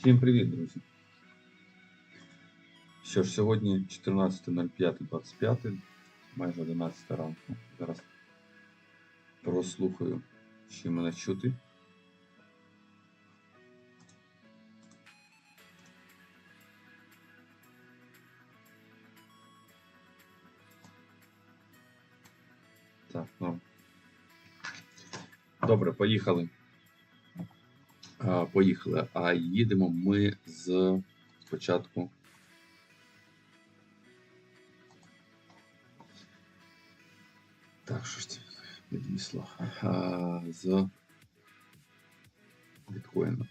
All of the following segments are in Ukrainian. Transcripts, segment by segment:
Всім привіт, друзі. Що ж, сьогодні 14.05.25, майже 11 ранку. Зараз прослухаю, що мене чути. Так, ну. Добре, поїхали. Поїхали. А їдемо ми з спочатку. Так, що ж це З біткоїна.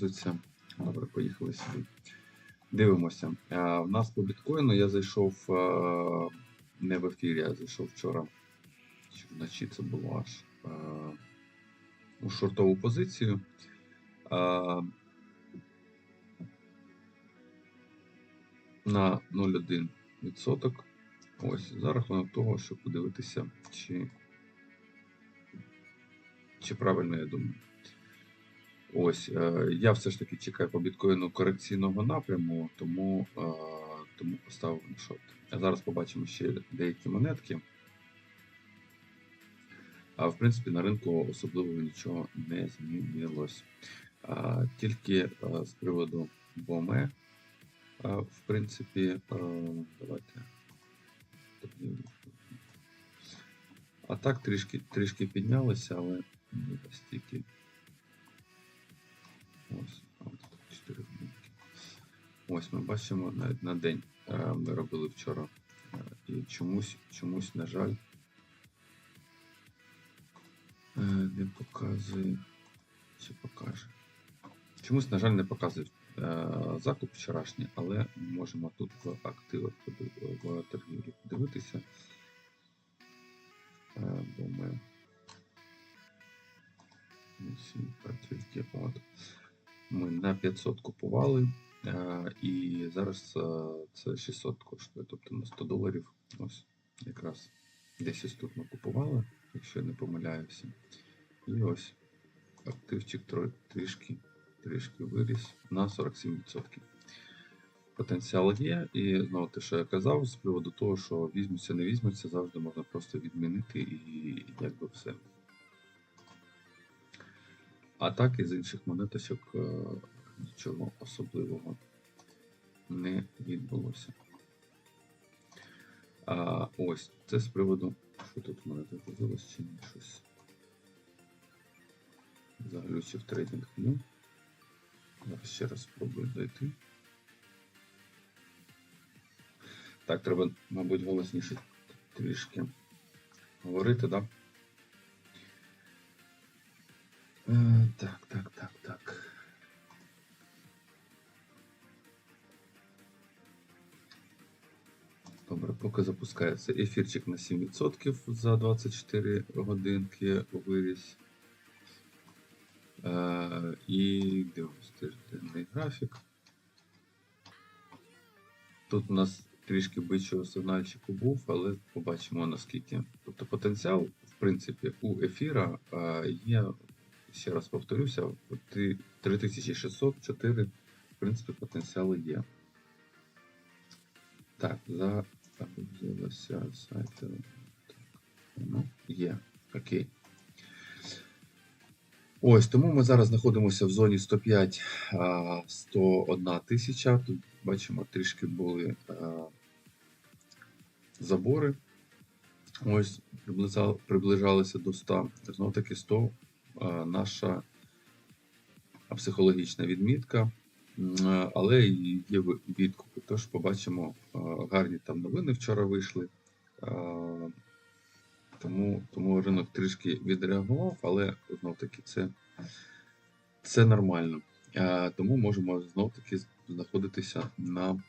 Поки грузиться. Добре, поїхали сюди. Дивимося. А, в нас по біткоїну я зайшов а, не в ефірі, я зайшов вчора. Чи вночі це було аж а, у шортову позицію. А, на 0,1%. Ось, за рахунок того, щоб подивитися, чи, чи правильно я думаю. Ось, е, я все ж таки чекаю по біткоїну корекційного напряму, тому, е, тому поставив на. Зараз побачимо ще деякі монетки. А в принципі на ринку особливо нічого не змінилось. Тільки е, з приводу БОМЕ, в принципі, давайте. А так трішки, трішки піднялися, але не настільки. Ось, а, тут 4 годинки. Ось ми бачимо навіть на день е, ми робили вчора. Е, І чомусь, чомусь, на жаль, е, не показує. Чи покаже? Чомусь, на жаль, не показує закуп вчорашній, але можемо тут в активах в торгівлі подивитися. Бо ми Ось, і тільки от. Ми на 500 купували, е, і зараз е, це 600 коштує. Тобто на 100 доларів. Ось якраз десь ось тут ми купували, якщо я не помиляюся. І ось активчик трішки, трішки виріс на 47%. Потенціал є, і знову те, що я казав, з приводу того, що візьмуться, не візьмуться, завжди можна просто відмінити і якби все. А так із інших монеточок е, нічого особливого не відбулося. А, ось, це з приводу, що тут в мене загрузилось, чи ні щось. Заглючив трейдинг ну. Зараз ще раз спробую зайти. Так, треба, мабуть, голосніше трішки говорити, так? Да? Так, так, так, так. Добре, поки запускається ефірчик на 7% за 24 годинки виріс. Е, і дивимось тижденний графік. Тут у нас трішки бичого сигнальчику був, але побачимо наскільки. Тобто потенціал, в принципі, у ефіра е, є ще раз повторюся, 3604, в принципі, потенціали є. Так, за загрузилося сайт. Ну, є. Окей. Ось, тому ми зараз знаходимося в зоні 105 а, 101 тисяча. Тут бачимо, трішки були забори. Ось, приближалися до 100. Знову таки 100 е, наша психологічна відмітка, е, але є відкупи. Тож побачимо е, гарні там новини вчора вийшли. Е, Тому, тому ринок трішки відреагував, але знов таки це, це нормально. Е, Тому можемо знов таки знаходитися на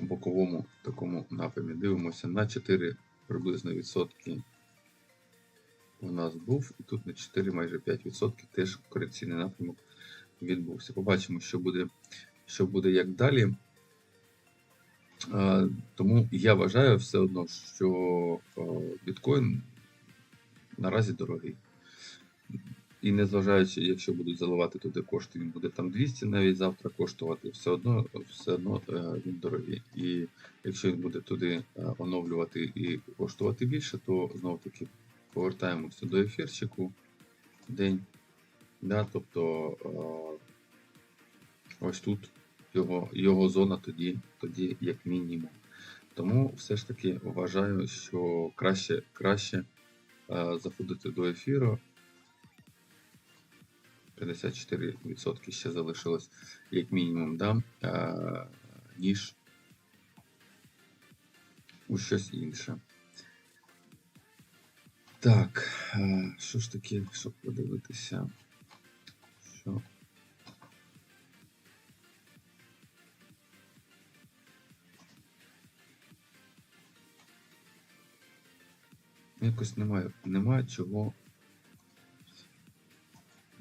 боковому такому напрямі. Дивимося на 4 приблизно відсотки у нас був, і тут на 4 майже 5% теж корекційний напрямок відбувся. Побачимо, що буде, що буде як далі. Тому я вважаю все одно, що біткоін наразі дорогий. І незважаючи, якщо будуть заливати туди кошти, він буде там 200 навіть завтра коштувати, все одно все одно е, він дорогий. І якщо він буде туди е, оновлювати і коштувати більше, то знову таки повертаємося до ефірчику день. Да, тобто е, ось тут його, його зона тоді, тоді як мінімум. Тому все ж таки вважаю, що краще, краще е, заходити до ефіру. 54% ще залишилось як мінімум, да, е, ніж у щось інше. Так, е, що ж таке, щоб подивитися? Що? Якось немає, немає чого.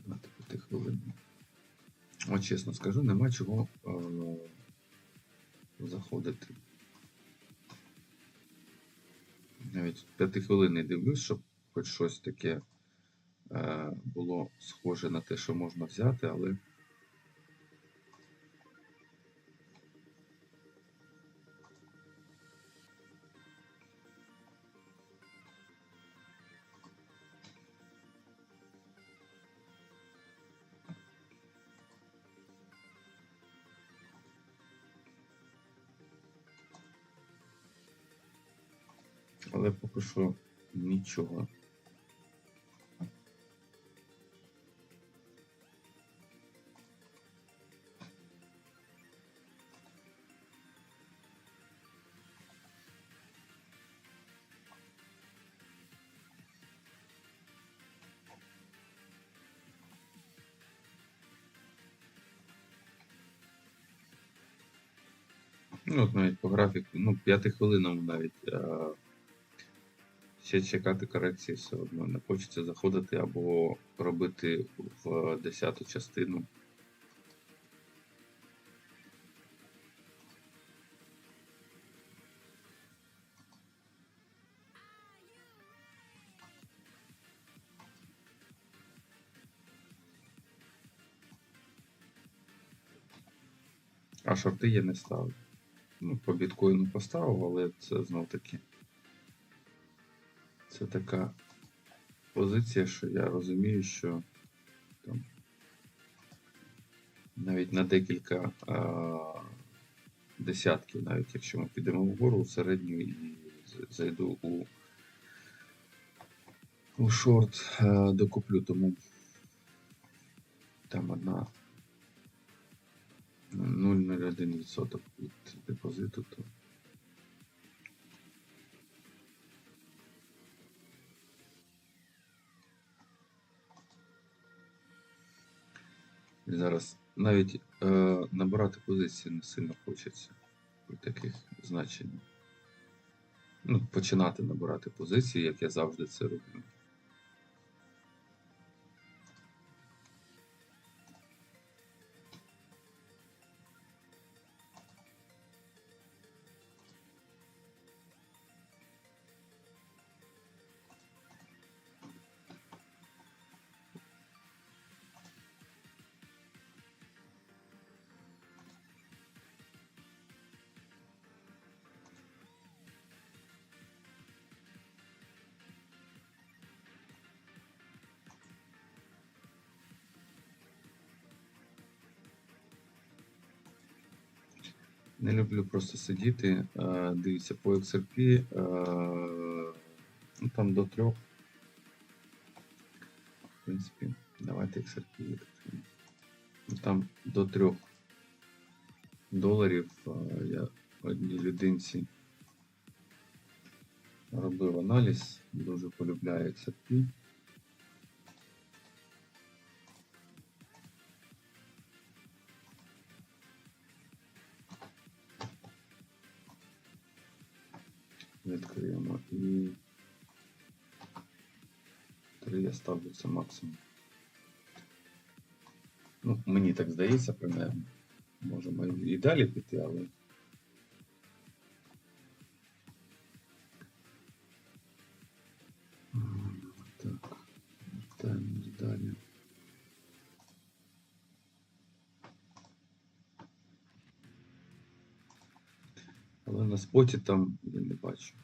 Давайте по тих хвилин. От чесно скажу, нема чого Хвилини дивлюсь, щоб хоч щось таке е, було схоже на те, що можна взяти, але. Але поки що нічого. Ну, от навіть по графіку, ну, п'ятихвилинному навіть. е, ще чекати корекції все одно. Не хочеться заходити або робити в десяту частину. А шорти я не ставив. Ну, по біткоїну поставив, але це знов таки. Це така позиція, що я розумію, що там навіть на декілька а, десятків, навіть якщо ми підемо вгору в середню і зайду у, у шорт, а, докуплю, тому там одна 0,01% від депозиту, то зараз навіть е, набирати позиції не сильно хочеться при таких значеннях. Ну, починати набирати позиції, як я завжди це роблю. Не люблю просто сидіти. Е, дивіться, по XRP е, ну, там до трьох. В принципі, давайте XRP. Ну, Там до трьох доларів е, я одній людинці робив аналіз, дуже полюбляю XRP. Відкриємо і я ставлю це максимум. Ну, мені так здається, принаймні. Можемо і далі піти, але. Так, вертаємось далі. Але на споті там я не бачу.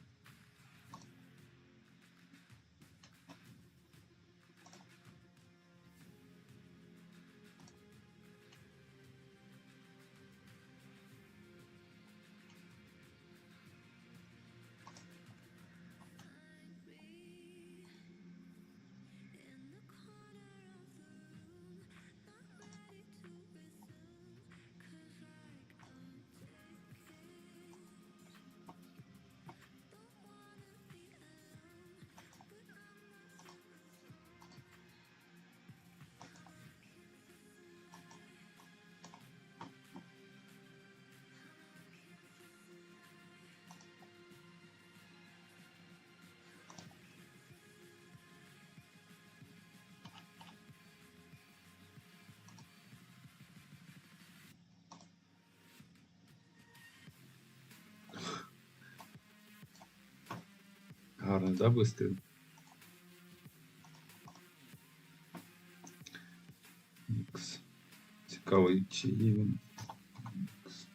Гарний, да, вистріл? Ікс. Цікаво, чи. Ікс.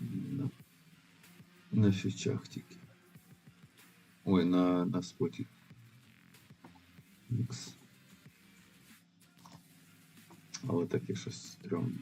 На, на фічах тільки. Ой, на, на споті. Ікс. Але таке щось стрьомне.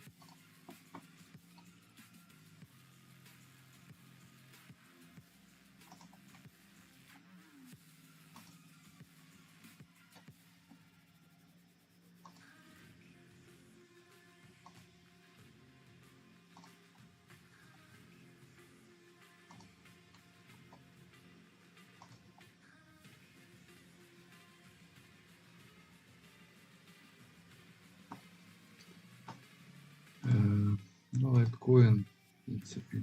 Лайткоін, в принципі.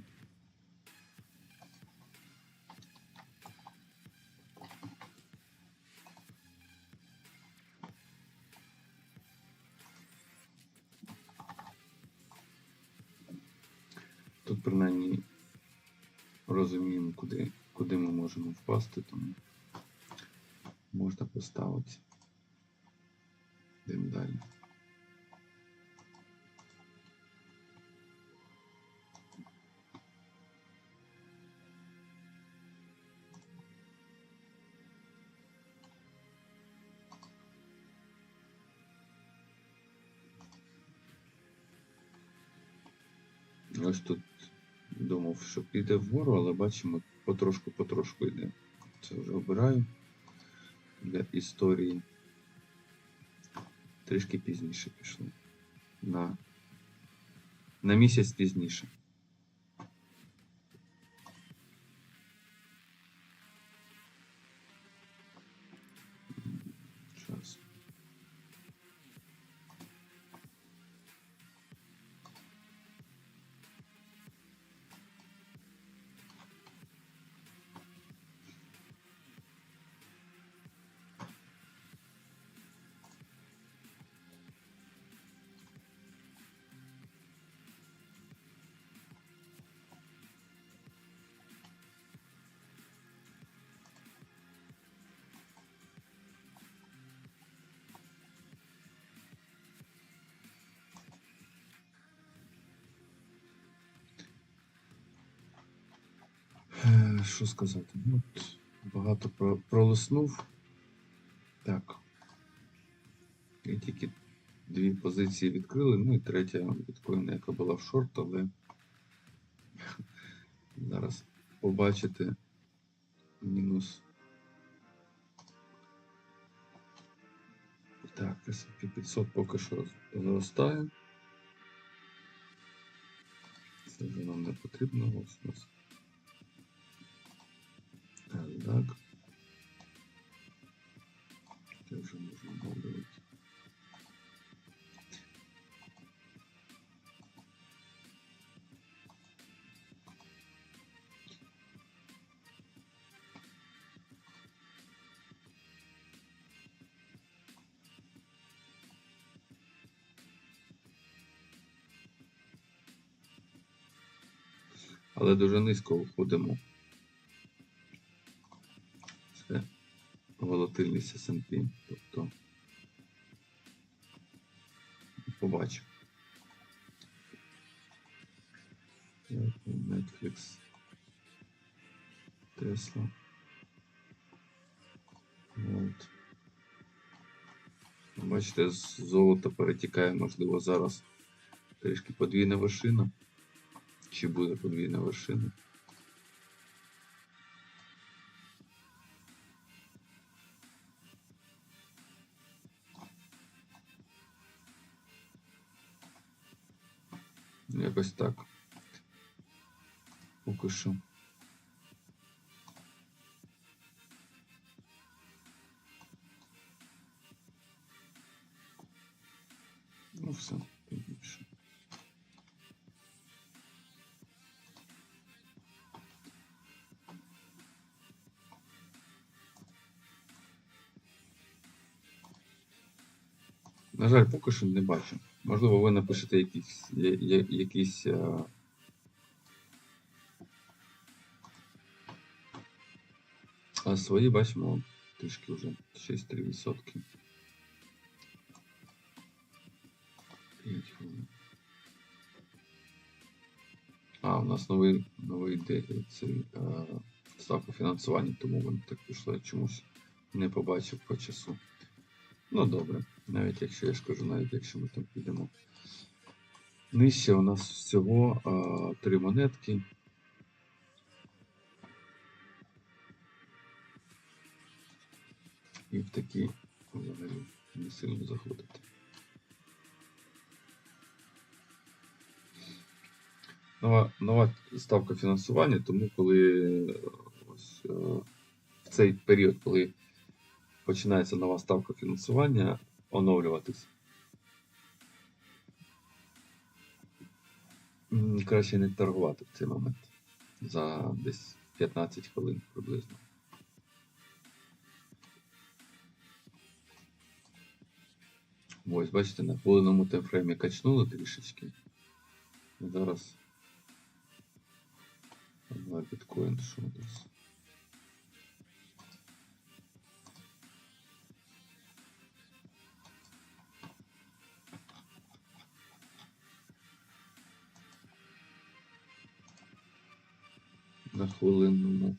Тут принаймні розуміємо, куди, куди ми можемо впасти, тому можна поставити. Ось тут думав, що піде вгору, але бачимо, потрошку-потрошку йде. Це вже обираю для історії. Трішки пізніше пішло. На, на місяць пізніше. Що сказати? От багато про- пролиснув. Так. І тільки дві позиції відкрили, ну і третя біткоїна, яка була в шорт, але зараз побачите мінус. Так, S&P 500 поки що зростає. Це вже нам не потрібно. Ось у нас. Далі так. Це вже можна обновлювати. Але дуже низько виходимо. Волатильність S&P. Тобто побачимо. Netflix. Tesla. От. Бачите, з золота перетікає, можливо, зараз трішки подвійна вершина. Чи буде подвійна вершина? Якось так. Поки що. Ну все, більше. На жаль, поки що не бачу. Можливо, ви напишете якісь, якісь е, а свої бачимо трішки вже 6-3%. 5 хвилин. А, у нас новий, новий цей, е, ставка фінансування, тому воно так пішло. Я чомусь не побачив по часу. Ну добре, навіть якщо я ж кажу, навіть якщо ми там підемо. Нижче у нас всього а, три монетки. І в такі взагалі не сильно заходити. Нова, нова ставка фінансування, тому коли ось, е, в цей період, коли починається нова ставка фінансування, оновлюватись. Краще не торгувати в цей момент за десь 15 хвилин приблизно. Ось, бачите, на хвилинному таймфреймі качнули трішечки. І зараз біткоін, що у нас? Хвилинному.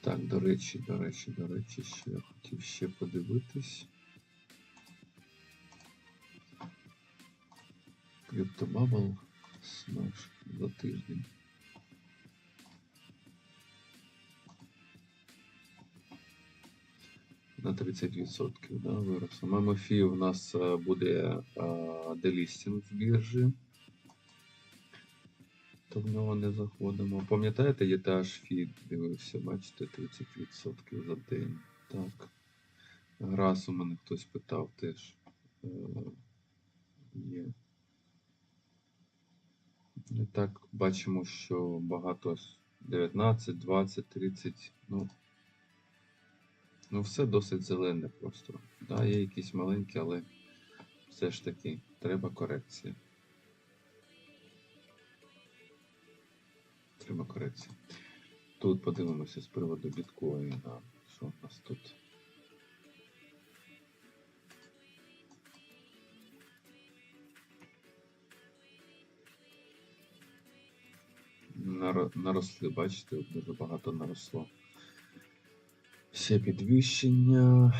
Так, до речі, до речі, до речі, що я хотів ще подивитись. CryptoBubble Smash за тиждень. 30% да, вирос. У ММФІ у нас е, буде е, делістінг в біржі. То в нього не заходимо. Пам'ятаєте, є теж фід, дивився, бачите, 30% за день. Так. Грас у мене хтось питав теж. Е, Є. І так бачимо, що багато 19, 20, 30, ну, ну все досить зелене просто. Да, є якісь маленькі, але все ж таки треба корекція. Треба корекція. Тут подивимося з приводу біткоїна. Що у нас тут? Наросли, бачите, дуже багато наросло. Ще підвищення.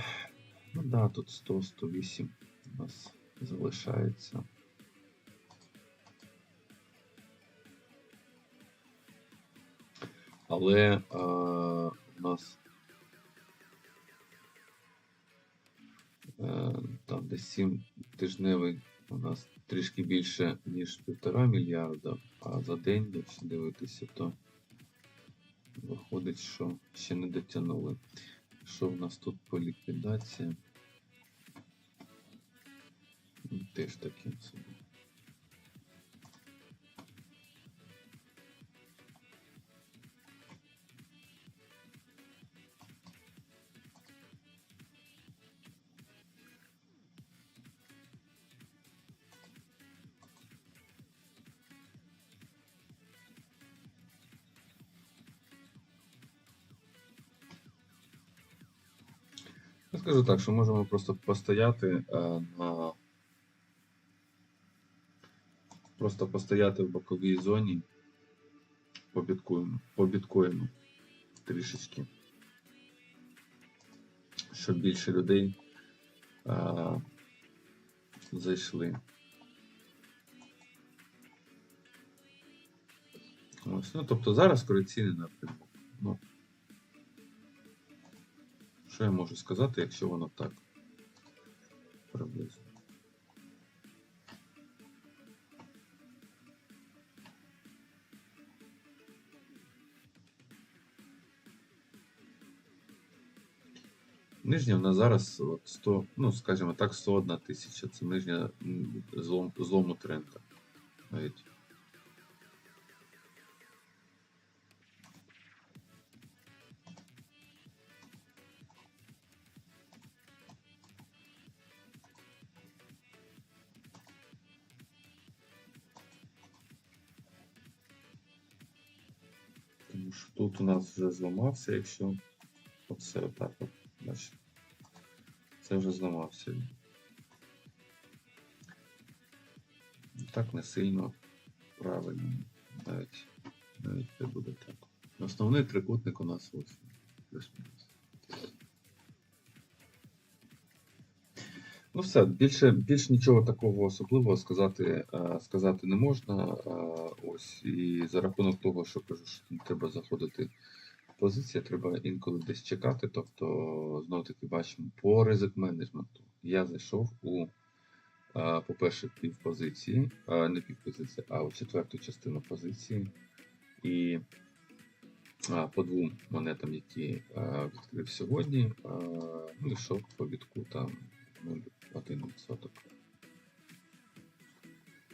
Ну да, тут 100, 108 у нас залишається. Але е, у нас е, там десь 7 тижневий у нас трішки більше, ніж півтора мільярда, а за день, якщо дивитися, то виходить, що ще не дотягнули. Що в нас тут по ліквідації? Ну, Теж таке собі. Скажу так, що можемо просто постояти е, на. Просто постояти в боковій зоні по біткоїну, трішечки. Щоб більше людей е, зайшли. Ось, ну, тобто зараз корекційний напрямок. Ну, що я можу сказати, якщо воно так приблизно? Нижня в нас зараз от 100, ну скажімо так, 101 тисяча. Це нижня злом, злому тренда. Навіть. Тому що тут у нас вже зламався, якщо оце отак от, бачите. Це вже зламався. Так не сильно правильно. Навіть, навіть це буде так. Основний трикутник у нас ось. Ну все, більше, більше нічого такого особливого сказати, е, сказати не можна. Е, ось і за рахунок того, що кажу, що не треба заходити в позиції, треба інколи десь чекати. Тобто, знову таки бачимо, по ризик менеджменту я зайшов у, е, по-перше, півпозиції, не півпозиції, а у четверту частину позиції. І по двом монетам, які відкрив сьогодні, ну, йшов по бітку там 0,1%.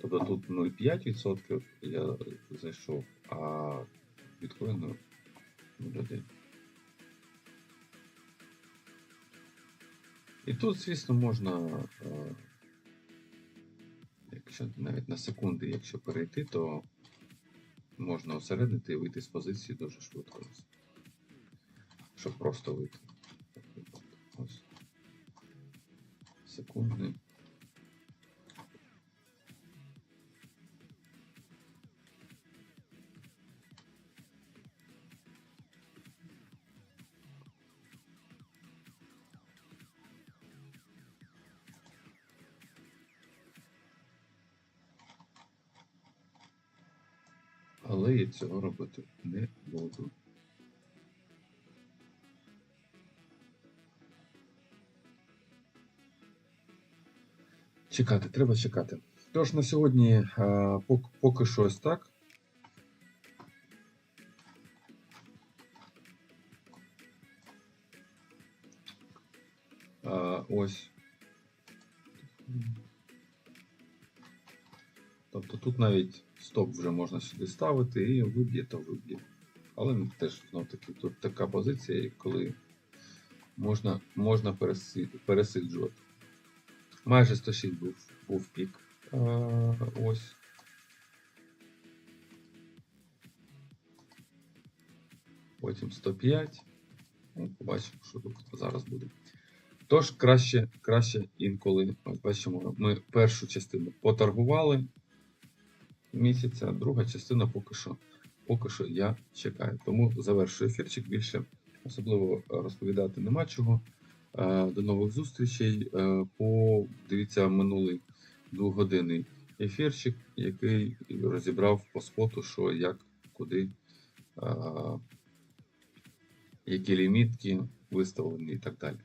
Тобто тут 0,5% я зайшов, а біткоїну 0,1. І тут, звісно, можна, е, якщо навіть на секунди, якщо перейти, то можна осередити і вийти з позиції дуже швидко. Щоб просто вийти. Секунди. Але я цього робити не буду. Чекати, треба чекати. Тож на сьогодні е, пок- поки що ось так. Е, ось. Тобто тут навіть стоп вже можна сюди ставити і виб'є, то виб'є. Але теж знов таки тут така позиція, коли можна, можна пересиджувати. Майже 106 був, був пік. А, ось. Потім 105. Ну, побачимо, що тут зараз буде. Тож краще, краще інколи. Бачимо, ми першу частину поторгували місяця, а друга частина поки що, поки що я чекаю. Тому завершую ефірчик. Більше особливо розповідати нема чого. Е, До нових зустрічей. Е, По дивіться минулий двогодинний ефірчик, який розібрав по споту, що як, куди, е, які лімітки виставлені і так далі.